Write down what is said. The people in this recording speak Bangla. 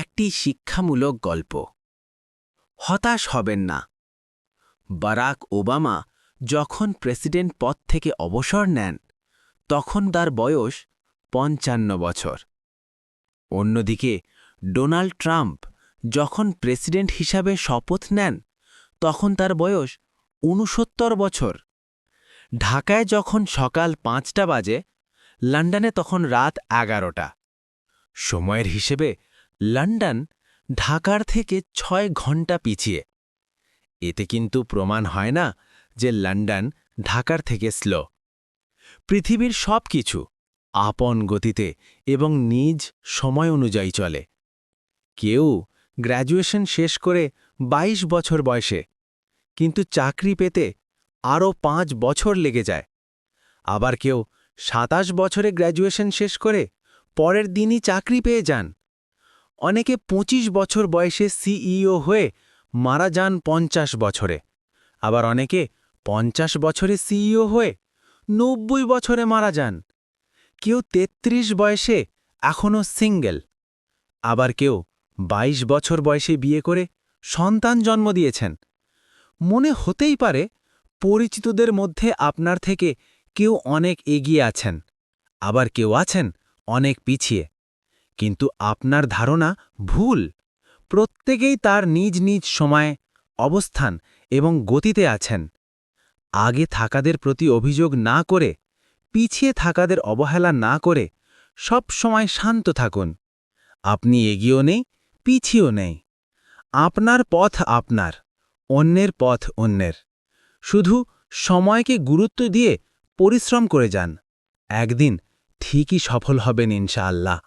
একটি শিক্ষামূলক গল্প। হতাশ হবেন না। বারাক ওবামা যখন প্রেসিডেন্ট পদ থেকে অবসর নেন, তখন তার বয়স পঞ্চান্ন বছর। অন্যদিকে, ডোনাল্ড ট্রাম্প যখন প্রেসিডেন্ট হিসাবে শপথ নেন, তখন তার বয়স উনসত্তর বছর। ঢাকায় যখন সকাল পাঁচটা বাজে, লন্ডনে তখন রাত এগারোটা। সময়ের হিসেবে লন্ডন ঢাকার থেকে ছয় ঘণ্টা পিছিয়ে। এতে কিন্তু প্রমাণ হয় না যে লন্ডন ঢাকার থেকে স্লো পৃথিবীর সব কিছু আপন গতিতে এবং নিজ সময় অনুযায়ী চলে। কেউ গ্র্যাজুয়েশন শেষ করে ২২ বছর বয়সে, কিন্তু চাকরি পেতে আরও পাঁচ বছর লেগে যায়। আবার কেউ সাতাশ বছরে গ্র্যাজুয়েশন শেষ করে পরের দিনই চাকরি পেয়ে যান। অনেকে ২৫ বছর বয়সে সিইও হয়ে মারা যান পঞ্চাশ বছরে। আবার অনেকে পঞ্চাশ বছরে সিইও হয়ে নব্বই বছরে মারা যান। কেউ ৩৩ বয়সে এখনও সিঙ্গেল। আবার কেউ ২২ বছর বয়সে বিয়ে করে সন্তান জন্ম দিয়েছেন। মনে হতেই পারে পরিচিতদের মধ্যে আপনার থেকে কেউ অনেক এগিয়ে আছেন। আবার কেউ আছেন অনেক পিছিয়ে। কিন্তু আপনার ধারণা ভুল। প্রত্যেকেই তার নিজ নিজ সময়, অবস্থান এবং গতিতে আছেন। আগে থাকাদের প্রতি অভিযোগ না করে, পিছিয়ে থাকাদের অবহেলা না করে সব সময় শান্ত থাকুন। আপনি এগিয়েও নেই, পিছিয়েও নেই। আপনার পথ আপনার, অন্যের পথ অন্যের। শুধু সময়কে গুরুত্ব দিয়ে পরিশ্রম করে যান। একদিন ঠিকই সফল হবেন ইনশাআল্লাহ।